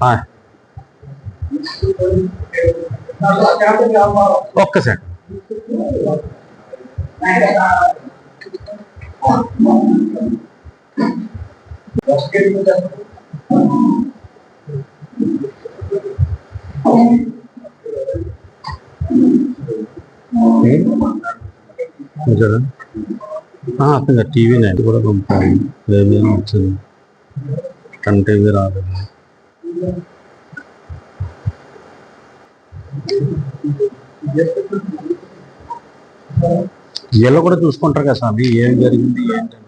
ఆ, ఒక్క సెకండ్ చూడండి అతను టీవీ నైట్ కూడా పంపాలి ఏమేమి వచ్చింది టన్ టీవీ రాలేదు వీళ్ళు కూడా చూసుకుంటారు కదా స్వామి ఏం జరిగింది ఏంటని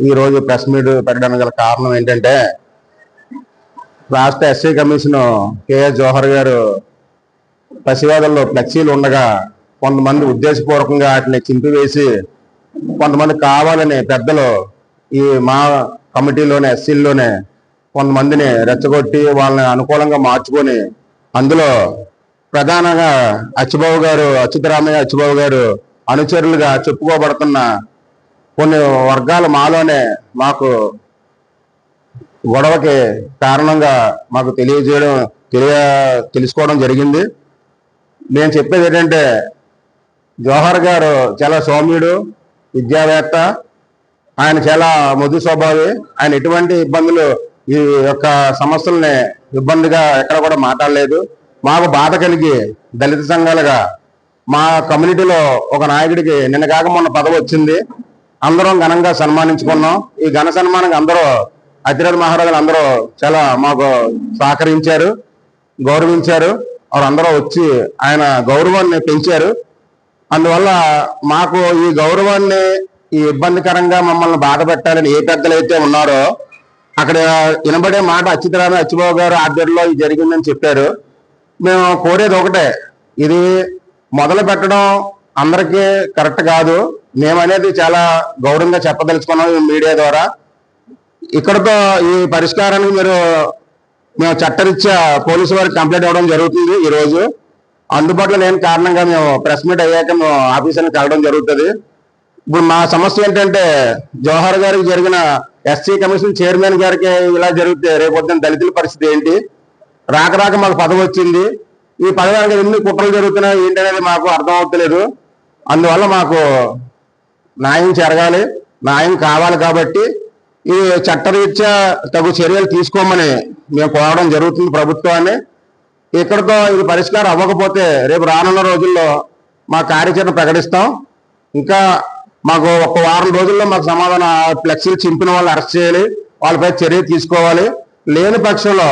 ఈ రోజు ప్రెస్ మీట్ పెట్టడానికి గల కారణం ఏంటంటే రాష్ట్ర ఎస్సీ కమిషన్ కేఎస్ జోహర్ గారు పసివాదల్లో ఫ్లెక్సీలు ఉండగా కొంతమంది ఉద్దేశపూర్వకంగా వాటిని చింపివేసి కొంతమంది కావాలని పెద్దలు ఈ మా కమిటీలోనే ఎస్సీల్లోనే కొంతమందిని రెచ్చగొట్టి వాళ్ళని అనుకూలంగా మార్చుకొని అందులో ప్రధానంగా అచ్చుబాబు గారు అచ్యుతరామయ్య అచ్చుబాబు గారు అనుచరులుగా చెప్పుకోబడుతున్న కొన్ని వర్గాలు మాలోనే మాకు గొడవకి కారణంగా మాకు తెలియజేయడం తెలియ తెలుసుకోవడం జరిగింది. నేను చెప్పేది ఏంటంటే జవహర్ గారు చాలా సౌమ్యుడు విద్యావేత్త. ఆయన చాలా మృదు స్వభావి ఆయన ఎటువంటి ఇబ్బందులు ఈ యొక్క సమస్యల్ని ఇబ్బందిగా ఎక్కడ కూడా మాట్లాడలేదు. మాకు బాధ కలిగి దళిత సంఘాలుగా మా కమ్యూనిటీలో ఒక నాయకుడికి నిన్న కాక మొన్న పదవి వచ్చింది. అందరం ఘనంగా సన్మానించుకున్నాం. ఈ ఘన సన్మానం అందరూ అతిరథ మహారాజులు అందరూ చాలా మాకు సహకరించారు గౌరవించారు. వారందరూ వచ్చి ఆయన గౌరవాన్ని పెంచారు. అందువల్ల మాకు ఈ గౌరవాన్ని ఈ ఇబ్బందికరంగా మమ్మల్ని బాధ పెట్టాలని ఏ పెద్దలైతే ఉన్నారో అక్కడ వినబడే మాట అచ్యుతరామ అచ్చిబాబు గారు ఆధ్వర్యంలో ఇది జరిగిందని చెప్పారు. మేము కోరేది ఒకటే ఇది మొదలు పెట్టడం అందరికీ కరెక్ట్ కాదు. మేమనేది చాలా గౌరవంగా చెప్పదలుచుకున్నాం ఈ మీడియా ద్వారా. ఇక్కడతో ఈ పరిష్కారానికి మీరు మేము చట్టరీత్యా పోలీసు వారికి కంప్లైంట్ ఇవ్వడం జరుగుతుంది ఈరోజు. అందుబాటులో లేని కారణంగా మేము ప్రెస్ మీట్ అయ్యాక మేము ఆఫీసర్ని కలవడం జరుగుతుంది. ఇప్పుడు మా సమస్య ఏంటంటే జవహర్ గారికి జరిగిన ఎస్సీ కమిషన్ చైర్మన్ గారికి ఇలా జరిగితే రేపొద్దున దళితుల పరిస్థితి ఏంటి? రాక రాక మాకు పదవి వచ్చింది. ఈ పదవి ఎన్ని కుట్రలు జరుగుతున్నాయి ఏంటనేది మాకు అర్థం అవుతలేదు. అందువల్ల మాకు న్యాయం జరగాలి. న్యాయం కావాలి కాబట్టి ఈ చట్టరీత్యా తగు చర్యలు తీసుకోమని మేము కోరడం జరుగుతుంది ప్రభుత్వాన్ని. ఇక్కడతో ఇది పరిష్కారం అవ్వకపోతే రేపు రానున్న రోజుల్లో మా కార్యాచరణ ప్రకటిస్తాం. ఇంకా మాకు ఒక వారం రోజుల్లో మాకు సమాధానం ఫ్లెక్సీలు చింపిన వాళ్ళు అరెస్ట్ చేయాలి వాళ్ళపై చర్య తీసుకోవాలి. లేని పక్షంలో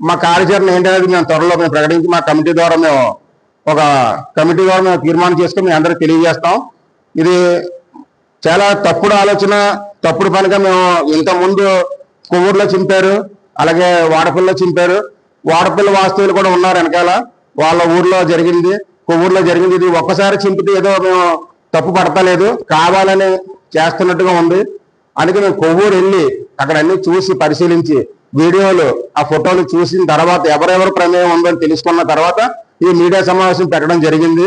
మా కార్యాచరణ ఏంటనేది మేము త్వరలో మేము ప్రకటించి మా కమిటీ ద్వారా మేము ఒక కమిటీ ద్వారా మేము తీర్మానం చేసుకుని మేము అందరికి తెలియజేస్తాం. ఇది చాలా తప్పుడు ఆలోచన తప్పుడు పనిగా మేము ఇంతకుముందు కొవ్వూరులో చింపారు అలాగే వాడపల్లిలో చింపారు. వాడపల్లి వాస్తవులు కూడా ఉన్నారు వెనకాల. వాళ్ళ ఊర్లో జరిగింది కొవ్వూరులో జరిగింది. ఇది ఒక్కసారి చింపితే ఏదో మేము తప్పు పడతలేదు కావాలని చేస్తున్నట్టుగా ఉంది. అందుకే మేము కొవ్వూరు వెళ్ళి అక్కడ అన్ని చూసి పరిశీలించి వీడియోలు ఆ ఫోటోలు చూసిన తర్వాత ఎవరెవరు ప్రమేయం ఉందని తెలుసుకున్న తర్వాత ఈ మీడియా సమావేశం పెట్టడం జరిగింది.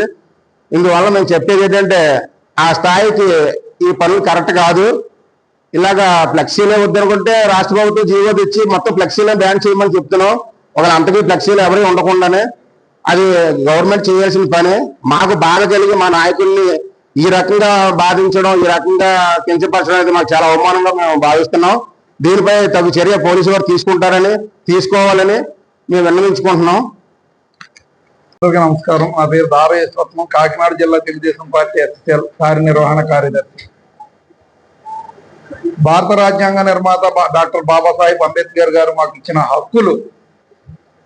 ఇందువల్ల మేము చెప్పేది ఏంటంటే ఆ స్థాయికి ఈ పనులు కరెక్ట్ కాదు. ఇలాగా ఫ్లెక్సీలే వద్దనుకుంటే రాష్ట్ర ప్రభుత్వం జీవో తెచ్చి మొత్తం ఫ్లెక్సీలే బ్యాన్ చేయమని చెప్తున్నాం. ఒక అంతకీ ఫ్లెక్సీలు ఎవరికి ఉండకుండానే. అది గవర్నమెంట్ చేయాల్సిన పని. మాకు బాధ కలిగి మా నాయకుల్ని ఈ రకంగా బాధించడం ఈ రకంగా కించపరచడం అనేది మాకు చాలా అవమానంగా మేము భావిస్తున్నాం. దీనిపై తగు చర్య పోలీసు వారు తీసుకుంటారని తీసుకోవాలని మేము విన్నవించుకుంటున్నాం. అందరికీ నమస్కారం. నా పేరు దారయేశ్వరం కాకినాడ జిల్లా తెలుగుదేశం పార్టీ ఎస్ఎల్ కార్యనిర్వహణ కార్యదర్శి. భారత రాజ్యాంగ నిర్మాత డాక్టర్ బాబాసాహెబ్ అంబేద్కర్ గారు మాకు ఇచ్చిన హక్కులు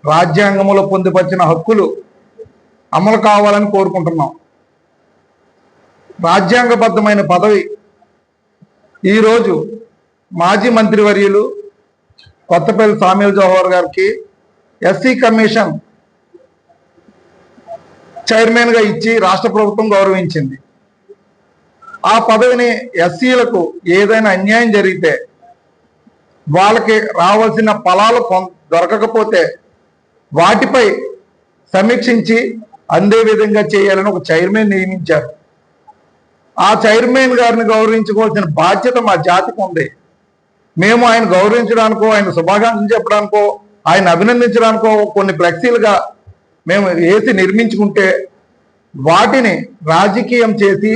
రాజ్యాంగంలో పొందుపరిచిన హక్కులు అమలు కావాలని కోరుకుంటున్నాం. రాజ్యాంగబద్ధమైన పదవి. ఈరోజు మాజీ మంత్రివర్యులు కొత్తపల్లి సామ్యుల్ జవహర్ గారికి ఎస్సీ కమిషన్ చైర్మన్గా ఇచ్చి రాష్ట్ర ప్రభుత్వం గౌరవించింది. ఆ పదవిని ఎస్సీలకు ఏదైనా అన్యాయం జరిగితే వాళ్ళకి రావాల్సిన ఫలాలు దొరకకపోతే వాటిపై సమీక్షించి అందే విధంగా చేయాలని ఒక చైర్మన్ నియమించారు. ఆ చైర్మన్ గారిని గౌరవించుకోవాల్సిన బాధ్యత మా జాతికి ఉంది. మేము ఆయన గౌరవించడానికో ఆయన శుభాకాంక్షలు చెప్పడానికో ఆయన అభినందించడానికో కొన్ని ఫ్లెక్సీలుగా మేము వేసి నిర్మించుకుంటే వాటిని రాజకీయం చేసి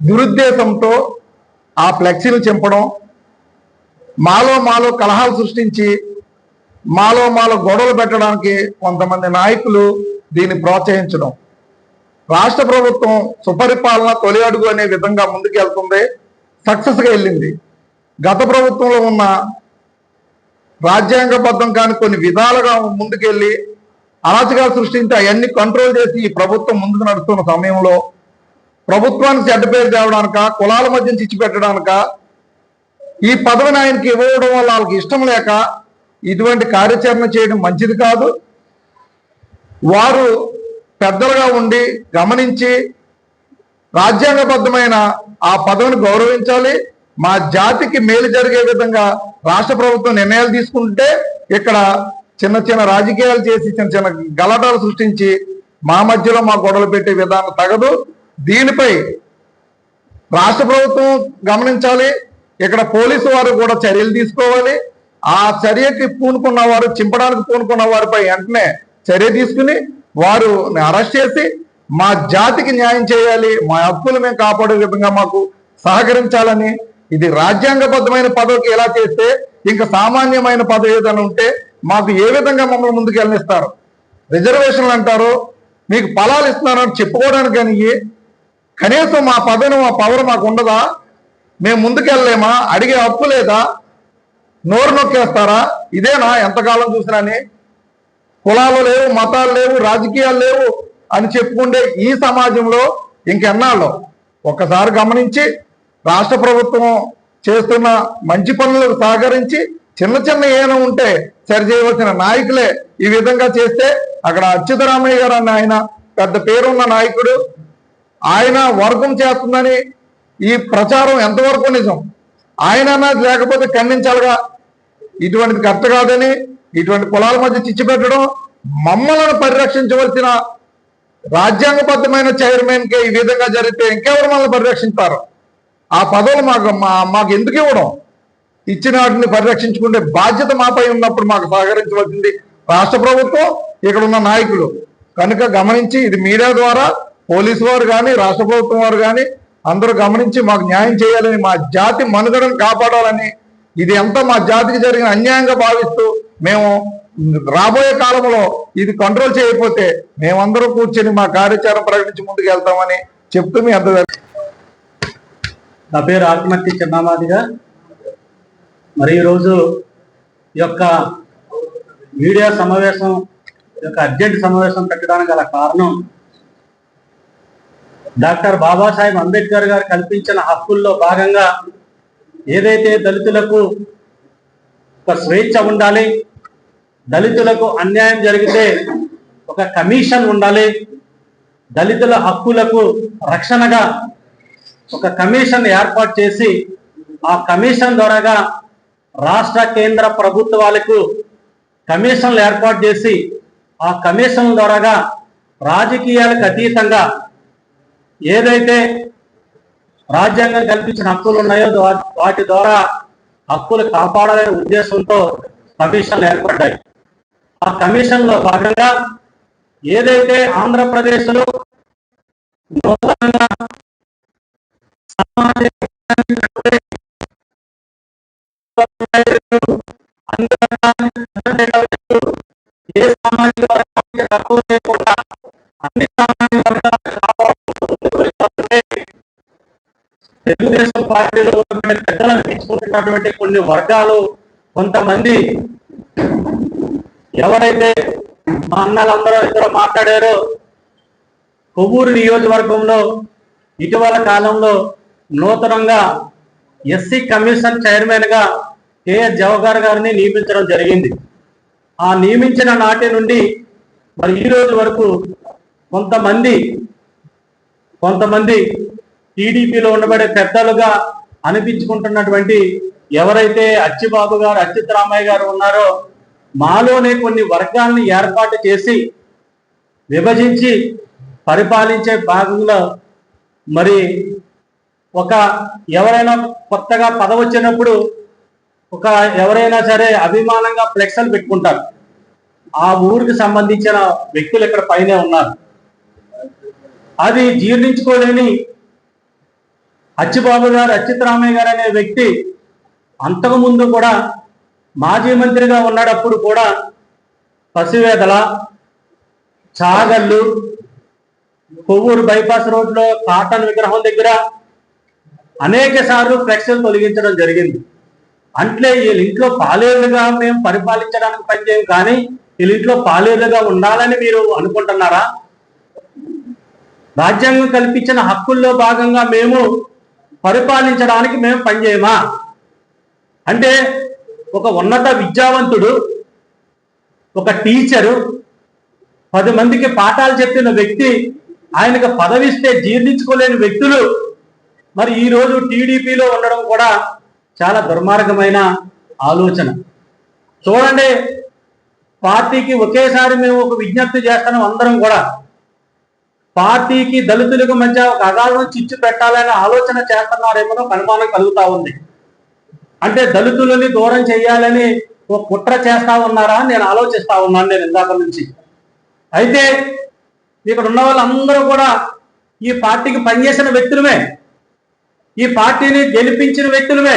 దురుద్దేశంతో ఆ ఫ్లెక్సీలు చింపడం మాలో మాలో కలహాలు సృష్టించి మాలో మాలో గొడవలు పెట్టడానికి కొంతమంది నాయకులు దీన్ని ప్రోత్సహించడం. రాష్ట్ర ప్రభుత్వం సుపరిపాలన తొలి అడుగు అనే విధంగా ముందుకెళ్తుంది సక్సెస్గా వెళ్ళింది. గత ప్రభుత్వంలో ఉన్న రాజ్యాంగబద్ధం కాని కొన్ని విధాలుగా ముందుకెళ్ళి అరాచకాలు సృష్టించి అవన్నీ కంట్రోల్ చేసి ఈ ప్రభుత్వం ముందుకు నడుస్తున్న సమయంలో ప్రభుత్వానికి చెడ్డ పేరు తేవడానిక కులాల మధ్య చిచ్చిపెట్టడానిక ఈ పదవిని ఆయనకి ఇవ్వడం వల్ల వాళ్ళకి ఇష్టం లేక ఇటువంటి కార్యాచరణ చేయడం మంచిది కాదు. వారు పెద్దలుగా ఉండి గమనించి రాజ్యాంగబద్ధమైన ఆ పదవిని గౌరవించాలి. మా జాతికి మేలు జరిగే విధంగా రాష్ట్ర ప్రభుత్వం నిర్ణయాలు తీసుకుంటే ఇక్కడ చిన్న చిన్న రాజకీయాలు చేసి చిన్న చిన్న గలాటాలు సృష్టించి మా మధ్యలో మా గొడవలు పెట్టే విధానం తగదు. దీనిపై రాష్ట్ర ప్రభుత్వం గమనించాలి. ఇక్కడ పోలీసు వారు కూడా చర్యలు తీసుకోవాలి. ఆ చర్యకి పూనుకున్న వారు చింపడానికి పూనుకున్న వారిపై వెంటనే చర్య తీసుకుని వారు అరెస్ట్ చేసి మా జాతికి న్యాయం చేయాలి మా హక్కులు మేము కాపాడే విధంగా మాకు సహకరించాలని ఇది రాజ్యాంగబద్ధమైన పదవికి ఎలా చేస్తే ఇంకా సామాన్యమైన పదవి ఏదైనా ఉంటే మాకు ఏ విధంగా మమ్మల్ని ముందుకు వెళ్ళనిస్తారు? రిజర్వేషన్లు అంటారు మీకు ఫలాలు ఇస్తున్నారని చెప్పుకోవడానికి కానీ కనీసం మా పదవి మా పవర్ మాకు ఉండదా? మేము ముందుకెళ్ళలేమా అడిగే హక్కు లేదా? నోరు నొక్కేస్తారా? ఇదేనా? ఎంతకాలం చూసినాని కులాలు లేవు మతాలు లేవు రాజకీయాలు లేవు అని చెప్పుకుంటే ఈ సమాజంలో ఇంకెన్నాళ్ళు? ఒక్కసారి గమనించి రాష్ట్ర ప్రభుత్వం చేస్తున్న మంచి పనులకు సహకరించి చిన్న చిన్న ఏమైనా ఉంటే సరి చేయవలసిన నాయకులే ఈ విధంగా చేస్తే అక్కడ అచ్యుతరామయ్య గారు అన్న ఆయన పెద్ద పేరున్న నాయకుడు ఆయన వర్గం చేస్తుందని ఈ ప్రచారం ఎంతవరకు నిజం? ఆయన అన్నది లేకపోతే ఖండించాలిగా? ఇటువంటిది కరెక్ట్ కాదని ఇటువంటి కులాల మధ్య చిచ్చు పెట్టడం మమ్మల్ని పరిరక్షించవలసిన రాజ్యాంగబద్ధమైన చైర్మన్ ఈ విధంగా జరిగితే ఇంకెవరు మనల్ని పరిరక్షిస్తారు? ఆ పదవులు మాకు మా- మాకు ఎందుకు ఇవ్వడం? ఇచ్చిన వాటిని పరిరక్షించుకుంటే బాధ్యత మాపై ఉన్నప్పుడు మాకు సహకరించవలసింది రాష్ట్ర ప్రభుత్వం ఇక్కడ ఉన్న నాయకులు. కనుక గమనించి ఇది మీడియా ద్వారా పోలీసు వారు కానీ రాష్ట్ర ప్రభుత్వం వారు కానీ అందరూ గమనించి మాకు న్యాయం చేయాలని మా జాతి మనుగడను కాపాడాలని ఇది ఎంత మా జాతికి జరిగిన అన్యాయంగా భావిస్తూ మేము రాబోయే కాలంలో ఇది కంట్రోల్ చేయకపోతే మేమందరం కూర్చొని మా కార్యాచరణ ప్రకటించి ముందుకు వెళ్తామని చెప్తూ మీ అంత నా పేరు ఆత్మహత్య చిన్నమాదిగా మరి ఈరోజు ఈ యొక్క మీడియా సమావేశం ఈ యొక్క అర్జెంట్ సమావేశం పెట్టడానికి గల కారణం డాక్టర్ బాబాసాహెబ్ అంబేద్కర్ గారు కల్పించిన హక్కుల్లో భాగంగా ఏదైతే దళితులకు ఒక స్వేచ్ఛ ఉండాలి దళితులకు అన్యాయం జరిగితే ఒక కమిషన్ ఉండాలి దళితుల హక్కులకు రక్షణగా ఒక కమిషన్ ఏర్పాటు చేసి ఆ కమిషన్ ద్వారాగా రాష్ట్ర కేంద్ర ప్రభుత్వాలకు కమిషన్లు ఏర్పాటు చేసి ఆ కమిషన్ ద్వారాగా రాజకీయాలకు అతీతంగా ఏదైతే రాజ్యాంగం కల్పించిన హక్కులు ఉన్నాయో వాటి ద్వారా హక్కులు కాపాడాలనే ఉద్దేశంతో కమిషన్లు ఏర్పడ్డాయి. ఆ కమిషన్లో భాగంగా ఏదైతే ఆంధ్రప్రదేశ్లో నూతనంగా ఏ సామాజిక వర్గానికి తక్కువ లేకుండా అన్ని సామాజిక తెలుగుదేశం పార్టీలో ఉన్నటువంటి పెద్దలను కొన్ని వర్గాలు కొంతమంది ఎవరైతే మా అన్నలందరూ ఇద్దరు మాట్లాడారో కొవ్వూరు నియోజకవర్గంలో ఇటీవల కాలంలో నూతనంగా ఎస్సీ కమిషన్ చైర్మన్గా కేఎస్ జవహర్ గారిని నియమించడం జరిగింది. ఆ నియమించిన నాటి నుండి మరి ఈ రోజు వరకు కొంతమంది కొంతమంది టీడీపీలో ఉండబడే పెద్దలుగా అనిపించుకుంటున్నటువంటి ఎవరైతే అచ్చిబాబు గారు అచ్యుత్ రామయ్య గారు ఉన్నారో మాలోనే కొన్ని వర్గాల్ని ఏర్పాటు చేసి విభజించి పరిపాలించే భాగంలో మరి ఒక ఎవరైనా కొత్తగా పదవి వచ్చినప్పుడు ఒక ఎవరైనా సరే అభిమానంగా ఫ్లెక్సలు పెట్టుకుంటారు. ఆ ఊరికి సంబంధించిన వ్యక్తులు ఇక్కడ పైనే ఉన్నారు. అది జీర్ణించుకోలేని అచ్చిబాబు గారు అచ్యుతరామయ్య గారు అనే వ్యక్తి అంతకు ముందు కూడా మాజీ మంత్రిగా ఉన్నప్పుడు కూడా పసివేదల చాగళ్ళు కొవ్వూరు బైపాస్ రోడ్లో కాటన్ విగ్రహం దగ్గర అనేక సార్లు ఫ్లెక్స్లు తొలగించడం జరిగింది. అంటే వీళ్ళ ఇంట్లో పాలేరుగా మేము పరిపాలించడానికి పనిచేయం కానీ వీళ్ళ ఇంట్లో పాలేరుగా ఉండాలని మీరు అనుకుంటున్నారా? రాజ్యాంగం కల్పించిన హక్కుల్లో భాగంగా మేము పరిపాలించడానికి మేము పనిచేయమా అంటే ఒక ఉన్నత విద్యావంతుడు ఒక టీచరు పది మందికి పాఠాలు చెప్పిన వ్యక్తి ఆయనకు పదవిస్తే జీర్ణించుకోలేని వ్యక్తులు మరి ఈరోజు టీడీపీలో ఉండడం కూడా చాలా దుర్మార్గమైన ఆలోచన. చూడండి పార్టీకి ఒకేసారి మేము ఒక విజ్ఞప్తి చేస్తున్నాం అందరం కూడా. పార్టీకి దళితులకు మధ్య ఒక అగాధం చిచ్చు పెట్టాలనే ఆలోచన చేస్తున్నారేమో అనుమానం కలుగుతా ఉంది. అంటే దళితులని దూరం చేయాలని ఒక కుట్ర చేస్తా ఉన్నారా నేను ఆలోచిస్తా ఉన్నాను నేను ఇందాక నుంచి. అయితే ఇక్కడ ఉన్న వాళ్ళందరూ కూడా ఈ పార్టీకి పనిచేసిన వ్యక్తులమే. ఈ పార్టీని గెలిపించిన వ్యక్తులమే.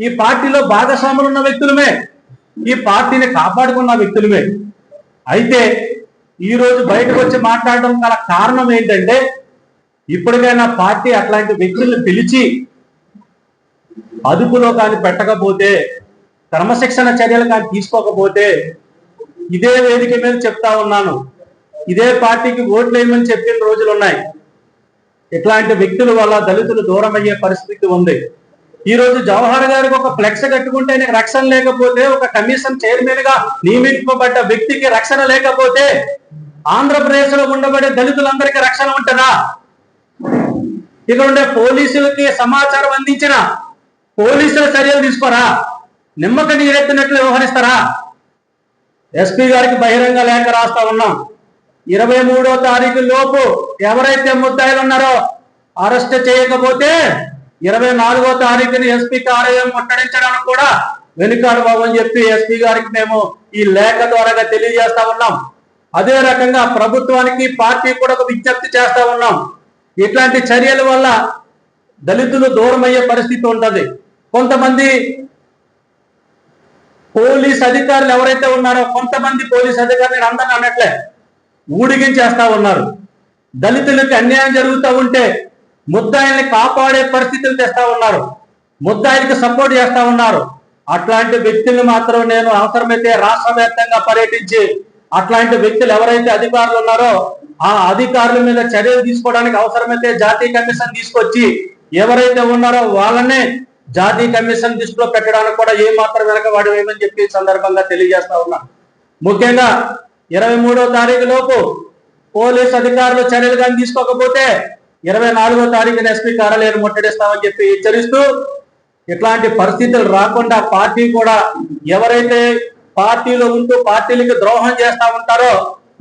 ఈ పార్టీలో భాగస్వాములు ఉన్న వ్యక్తులమే. ఈ పార్టీని కాపాడుకున్న వ్యక్తులమే. అయితే ఈ రోజు బయటకు వచ్చి మాట్లాడడం గల కారణం ఏంటంటే ఇప్పటికైనా పార్టీ అట్లాంటి వ్యక్తులను పిలిచి అదుపులో కానీ పెట్టకపోతే క్రమశిక్షణ చర్యలు కానీ తీసుకోకపోతే ఇదే వేదిక మీద చెప్తా ఉన్నాను. ఇదే పార్టీకి ఓట్లు వేయమని చెప్పిన రోజులు ఉన్నాయి ఇట్లాంటి వ్యక్తుల వల్ల దళితులు దూరం అయ్యే పరిస్థితి ఉంది. ఈ రోజు జవహర్ గారికి ఒక ఫ్లెక్స్ కట్టుకుంటే రక్షణ లేకపోతే ఒక కమిషన్ చైర్మన్గా నియమింపబడ్డ వ్యక్తికి రక్షణ లేకపోతే ఆంధ్రప్రదేశ్లో ఉండబడే దళితులందరికీ రక్షణ ఉంటుందా? ఇక్కడ ఉండే పోలీసులకి సమాచారం అందించిన పోలీసుల చర్యలు తీసుకోరా? నిమ్మక నీరెత్తినట్లు వ్యవహరిస్తారా? ఎస్పీ గారికి బహిరంగ లేఖ రాస్తా ఉన్నాం. ఇరవై మూడో తారీఖు లోపు ఎవరైతే ముద్దాయిలు ఉన్నారో అరెస్ట్ చేయకపోతే ఇరవై నాలుగో తారీఖుని ఎస్పీ కార్యాలయం ముట్టడించడానికి కూడా వెనుకాడు బాబు అని చెప్పి ఎస్పీ గారికి మేము ఈ లేఖ ద్వారా తెలియజేస్తా ఉన్నాం. అదే రకంగా ప్రభుత్వానికి పార్టీ కూడా ఒక విజ్ఞప్తి చేస్తా ఉన్నాం. ఇట్లాంటి చర్యల వల్ల దళితులు దూరం అయ్యే పరిస్థితి ఉంటుంది. కొంతమంది పోలీస్ అధికారులు ఎవరైతే ఉన్నారో కొంతమంది పోలీస్ అధికారులు అందరిని అన్నట్లే ఊడిగించేస్తా ఉన్నారు. దళితులకు అన్యాయం జరుగుతూ ఉంటే ముద్దాయిల్ని కాపాడే పరిస్థితులు తెస్తా ఉన్నారు. ముద్దాయిలకు సపోర్ట్ చేస్తా ఉన్నారు. అట్లాంటి వ్యక్తులు మాత్రం నేను అవసరమైతే రాష్ట్ర వ్యాప్తంగా పర్యటించి అట్లాంటి వ్యక్తులు ఎవరైతే అధికారులు ఉన్నారో ఆ అధికారుల మీద చర్యలు తీసుకోవడానికి అవసరమైతే జాతీయ కమిషన్ తీసుకొచ్చి ఎవరైతే ఉన్నారో వాళ్ళనే జాతీయ కమిషన్ దృష్టిలో పెట్టడానికి కూడా ఏ మాత్రం వెనక వాడు ఏమని చెప్పి సందర్భంగా తెలియజేస్తా ఉన్నా. ముఖ్యంగా ఇరవై మూడో తారీఖు లోపు పోలీస్ అధికారులు చర్యలు కానీ తీసుకోకపోతే ఇరవై నాలుగో తారీఖున ఎస్పీ కార్యాలయాన్ని ముట్టడిస్తామని చెప్పి హెచ్చరిస్తూ ఇట్లాంటి పరిస్థితులు రాకుండా పార్టీ కూడా ఎవరైతే పార్టీలో ఉంటూ పార్టీలకు ద్రోహం చేస్తా ఉంటారో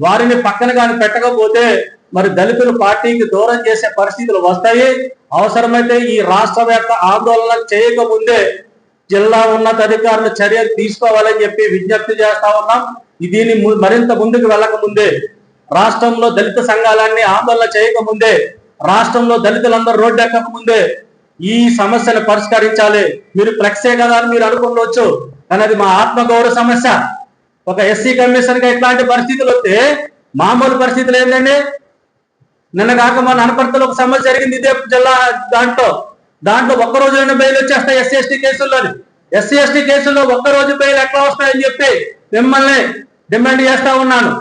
వారిని పక్కన కానీ పెట్టకపోతే మరి దళితులు పార్టీకి దూరం చేసే పరిస్థితులు వస్తాయి. అవసరమైతే ఈ రాష్ట్ర వ్యాప్త ఆందోళన చేయకముందే జిల్లా ఉన్నతాధికారులు చర్యలు తీసుకోవాలని చెప్పి విజ్ఞప్తి చేస్తా ఉన్నాం. దీన్ని మరింత ముందుకు వెళ్ళకముందే రాష్ట్రంలో దళిత సంఘాలన్నీ ఆందోళన చేయకముందే రాష్ట్రంలో దళితులందరూ రోడ్డు ఎక్కక ముందే ఈ సమస్యను పరిష్కరించాలి. మీరు ఫ్లెక్సే కదా అని మీరు అనుకోవచ్చు కానీ అది మా ఆత్మగౌరవ సమస్య. ఒక ఎస్సీ కమిషన్గా ఇట్లాంటి పరిస్థితులు వస్తే మామూలు పరిస్థితులు ఏంటండి? నిన్న కాక మన అనపర్తిలో ఒక సమస్య జరిగింది ఇదే జిల్లా దాంట్లో. దాంట్లో ఒక్క రోజులోనే బెయిల్ వచ్చేస్తాయి ఎస్సీ ఎస్టీ కేసుల్లోని. ఎస్సీ ఎస్టీ కేసుల్లో ఒక్క రోజు బెయిల్ ఎట్లా వస్తాయని చెప్పి మిమ్మల్ని డిమాండ్ చేస్తా ఉన్నాను.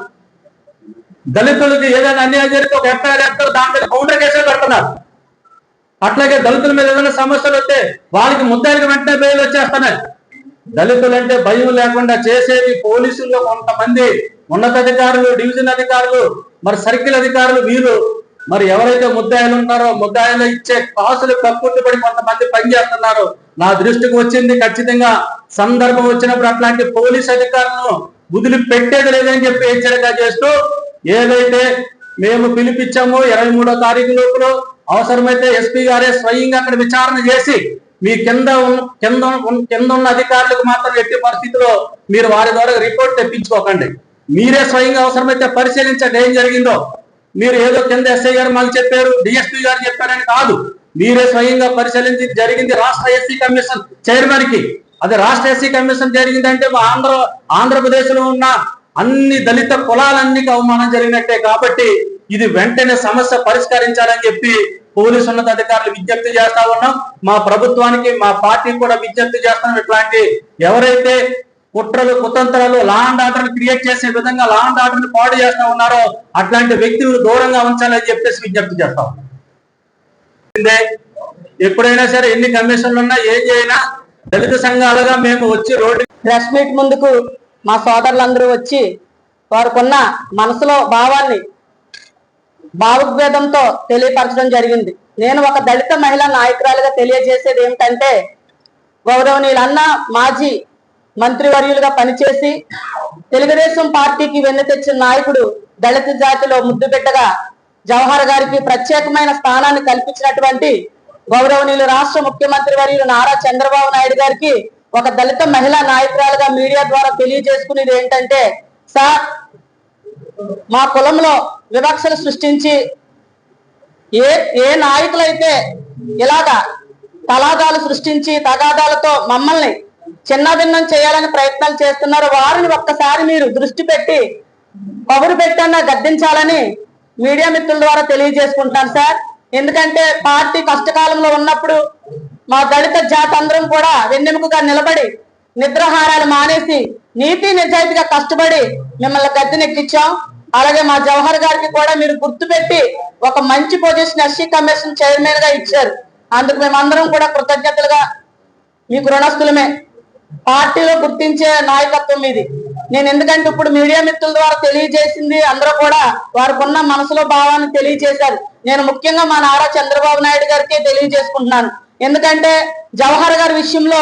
దళితులకి ఏదైనా అన్యాయం జరిగితే ఒక ఎఫ్ఐఆర్ వేస్తారు దాని మీద కౌంటర్ కేసులు పెడుతున్నారు. అట్లాగే దళితుల మీద ఏదైనా సమస్యలు వస్తే వాళ్ళకి ముద్దాయికి వెంటనే బెయిల్ వచ్చేస్తున్నాయి. దళితులంటే భయం లేకుండా చేసేది పోలీసుల్లో కొంతమంది ఉన్నతాధికారులు డివిజన్ అధికారులు మరి సర్కిల్ అధికారులు వీరు. మరి ఎవరైతే ముద్దాయిలు ఉన్నారో ముద్దాయిలు ఇచ్చే కాసులు కక్కుట్టుబడి కొంతమంది పనిచేస్తున్నారు నా దృష్టికి వచ్చింది ఖచ్చితంగా సందర్భం వచ్చినప్పుడు అట్లాంటి పోలీస్ అధికారులను వదిలిపెట్టేది లేదని చెప్పి హెచ్చరిక చేస్తూ ఏదైతే మేము పిలిపించామో ఇరవై మూడో తారీఖు లోపల అవసరమైతే ఎస్పీ గారే స్వయంగా అక్కడ విచారణ చేసి మీ కింద కింద కింద ఉన్న అధికారులకు మాత్రం ఎట్టి పరిస్థితిలో మీరు వారి ద్వారా రిపోర్ట్ తెప్పించుకోకండి. మీరే స్వయంగా అవసరమైతే పరిశీలించండి ఏం జరిగిందో. మీరు ఏదో కింద ఎస్ఐ గారు మాకు చెప్పారు డిఎస్పీ గారు చెప్పారని కాదు. మీరే స్వయంగా పరిశీలించి జరిగింది రాష్ట్ర ఎస్సీ కమిషన్ చైర్మన్కి అది రాష్ట్ర ఎస్సీ కమిషన్ జరిగిందంటే మా ఆంధ్ర ఆంధ్రప్రదేశ్లో ఉన్న అన్ని దళిత కులాలన్నికి అవమానం జరిగినట్టే కాబట్టి ఇది వెంటనే సమస్య పరిష్కరించాలని చెప్పి పోలీసు ఉన్నతాధికారులు విజ్ఞప్తి చేస్తా ఉన్నాం. మా ప్రభుత్వానికి మా పార్టీ కూడా విజ్ఞప్తి చేస్తాం ఇట్లాంటి ఎవరైతే కుట్రలు కుతంత్రాలు లా అండ్ ఆర్డర్ క్రియేట్ చేసే విధంగా లా అండ్ ఆర్డర్ పాడు చేస్తా ఉన్నారో అట్లాంటి వ్యక్తులు దూరంగా ఉంచాలని చెప్పేసి విజ్ఞప్తి చేస్తాం ఎప్పుడైనా సరే ఎన్ని కమిషన్లు ఉన్నా ఏం చేయినా దళిత సంఘాలుగా మేము వచ్చి రోడ్డు ప్రెస్ మీట్ ముందుకు మా సోదరులందరూ వచ్చి వారికున్న మనసులో భావాన్ని భావోద్వేదంతో తెలియపరచడం జరిగింది. నేను ఒక దళిత మహిళా నాయకురాలుగా తెలియజేసేది ఏమిటంటే గౌరవనీయులన్న మాజీ మంత్రివర్యులుగా పనిచేసి తెలుగుదేశం పార్టీకి వెన్ను తెచ్చిన నాయకుడు దళిత జాతిలో ముద్దుబిడ్డగా జవహర్ గారికి ప్రత్యేకమైన స్థానాన్ని కల్పించినటువంటి గౌరవనీయులు రాష్ట్ర ముఖ్యమంత్రి వర్యులు నారా చంద్రబాబు నాయుడు గారికి ఒక దళిత మహిళా నాయకురాలుగా మీడియా ద్వారా తెలియజేసుకునేది ఏంటంటే సార్ మా కులంలో వివక్షలు సృష్టించి ఏ ఏ నాయకులైతే ఇలాగా తలాదాలు సృష్టించి తగాదాలతో మమ్మల్ని చిన్నభిన్నం చేయాలని ప్రయత్నాలు చేస్తున్నారో వారిని ఒక్కసారి మీరు దృష్టి పెట్టి పవరు పెట్టన్నా గద్దించాలని మీడియా మిత్రుల ద్వారా తెలియజేసుకుంటాను సార్. ఎందుకంటే పార్టీ కష్టకాలంలో ఉన్నప్పుడు మా దళిత జాతి అందరం కూడా వెన్నెముకగా నిలబడి నిద్రహారాలు మానేసి నీతి నిజాయితీగా కష్టపడి మిమ్మల్ని గద్దెనెక్కించాం అలాగే మా జవహర్ గారికి కూడా మీరు గుర్తుపెట్టి ఒక మంచి పొజిషన్ ఎస్సీ కమిషన్ చైర్మన్గా ఇచ్చారు. అందుకు మేమందరం కూడా కృతజ్ఞతలుగా మీకు రుణస్థులమే. పార్టీలో గుర్తించే నాయకత్వం ఇది. నేను ఎందుకంటే ఇప్పుడు మీడియా మిత్రుల ద్వారా తెలియజేసింది అందరూ కూడా వారికి ఉన్న మనసులో భావాన్ని తెలియజేశారు. నేను ముఖ్యంగా మా నారా చంద్రబాబు నాయుడు గారికి తెలియజేసుకుంటున్నాను. ఎందుకంటే జవహర్ గారి విషయంలో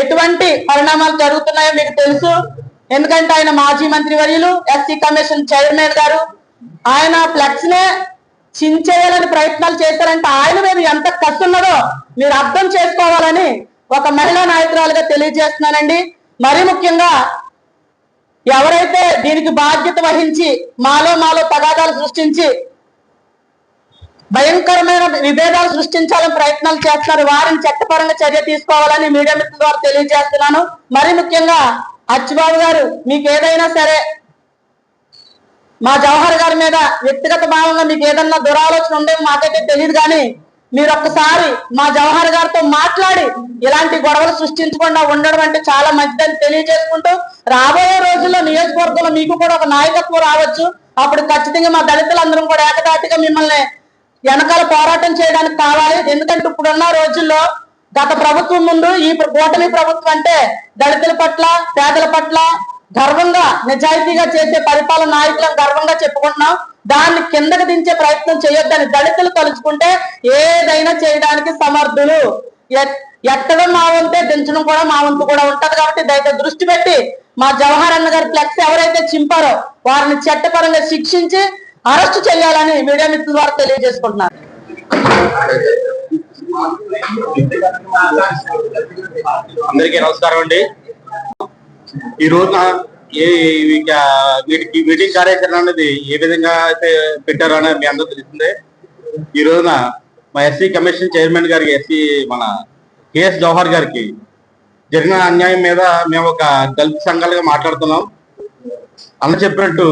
ఎటువంటి పరిణామాలు జరుగుతున్నాయో మీకు తెలుసు. ఎందుకంటే ఆయన మాజీ మంత్రి వర్యులు ఎస్సీ కమిషన్ చైర్మన్ గారు. ఆయన ఫ్లెక్స్ నే చించేయాలని ప్రయత్నాలు చేశారంటే ఆయన మీద ఎంత కసి ఉన్నదో మీరు అర్థం చేసుకోవాలని ఒక మహిళా నాయకురాలుగా తెలియజేస్తున్నానండి. మరీ ముఖ్యంగా ఎవరైతే దీనికి బాధ్యత వహించి మాలో మాలో తగాదాలు సృష్టించి భయంకరమైన విభేదాలు సృష్టించాలని ప్రయత్నాలు చేస్తున్నారు. వారిని చట్టపరంగా చర్య తీసుకోవాలని మీడియా మిత్రుల ద్వారా తెలియజేస్తున్నాను. మరి ముఖ్యంగా అచ్చిబాబు గారు మీకు ఏదైనా సరే మా జవహర్ గారి మీద వ్యక్తిగత భావంగా మీకు ఏదన్నా దురాలోచన ఉండేవి మాకైతే తెలియదు కానీ మీరు ఒక్కసారి మా జవహర్ గారితో మాట్లాడి ఇలాంటి గొడవలు సృష్టించకుండా ఉండడం అంటే చాలా మంచిదని తెలియజేసుకుంటూ రాబోయే రోజుల్లో నియోజకవర్గంలో మీకు కూడా ఒక నాయకత్వం రావచ్చు. అప్పుడు ఖచ్చితంగా మా దళితులందరం కూడా ఏకదాటిగా మిమ్మల్ని వెనకాల పోరాటం చేయడానికి కావాలి. ఎందుకంటే ఇప్పుడున్న రోజుల్లో గత ప్రభుత్వం ముందు ఈ ఓటమి కూటమి ప్రభుత్వం అంటే దళితుల పట్ల పేదల పట్ల గర్వంగా నిజాయితీగా చేసే పరిపాలన నాయకులను గర్వంగా చెప్పుకుంటున్నాం. దాన్ని కిందకి దించే ప్రయత్నం చేయొద్దని దళితులు తలుచుకుంటే ఏదైనా చేయడానికి సమర్థులు. ఎక్కడ మా వంతే దించడం కూడా మా వంతు కూడా ఉంటది కాబట్టి దయతో దృష్టి పెట్టి మా జవహర్ అన్న గారి ఫ్లెక్స్ ఎవరైతే చింపారో వారిని చట్టపరంగా శిక్షించి అరెస్ట్ చేయాలని మీడియా మిత్రుల ద్వారా తెలియజేసుకుంటున్నారు. అందరికీ నమస్కారం అండి. ఈ రోజున ఏ ఈ వీటికి మీటింగ్ కార్యాచరణ అనేది ఏ విధంగా అయితే పెట్టారో అనేది మీ అందరూ తెలిసిందే. ఈ రోజున మా ఎస్సీ కమిషన్ చైర్మన్ గారికి ఎస్సీ మన కేఎస్ జవహర్ గారికి జరిగిన అన్యాయం మీద మేము ఒక దళిత సంఘాలుగా మాట్లాడుతున్నాం. అన్న చెప్పినట్టు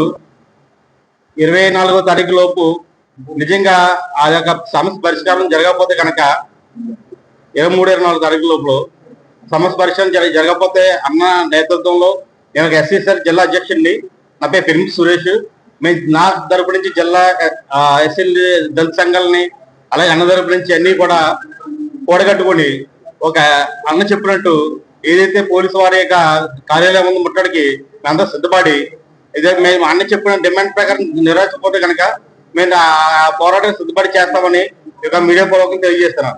ఇరవై నాలుగో తారీఖు లోపు నిజంగా ఆ యొక్క సమస్య పరిష్కారం జరగకపోతే కనుక ఇరవై మూడు ఇరవై నాలుగు తారీఖు లోపు సమస్య పరిష్కారం జరగ జరగకపోతే అన్న నేతృత్వంలో నేను ఒక ఎస్సీసీఆర్ జిల్లా అధ్యక్షుడిని. నా పేరు పిరిమి సురేష్. మేము నా తరపు నుంచి జిల్లా ఎస్ఎల్ దళిత సంఘాలని అలాగే అన్న తరపు నుంచి అన్ని కూడా కూడగట్టుకొని ఒక అన్న చెప్పినట్టు ఏదైతే పోలీసు వారి యొక్క కార్యాలయం ముందు ముట్టడికి మేమంతా సిద్ధపడి ఇదే మేము అన్న చెప్పిన డిమాండ్ ప్రకారం నెరవేర్చకపోతే కనుక మేము ఆ పోరాటం సిద్ధపడి చేస్తామని ఇక మీడియా పూర్వకం తెలియజేస్తున్నాం.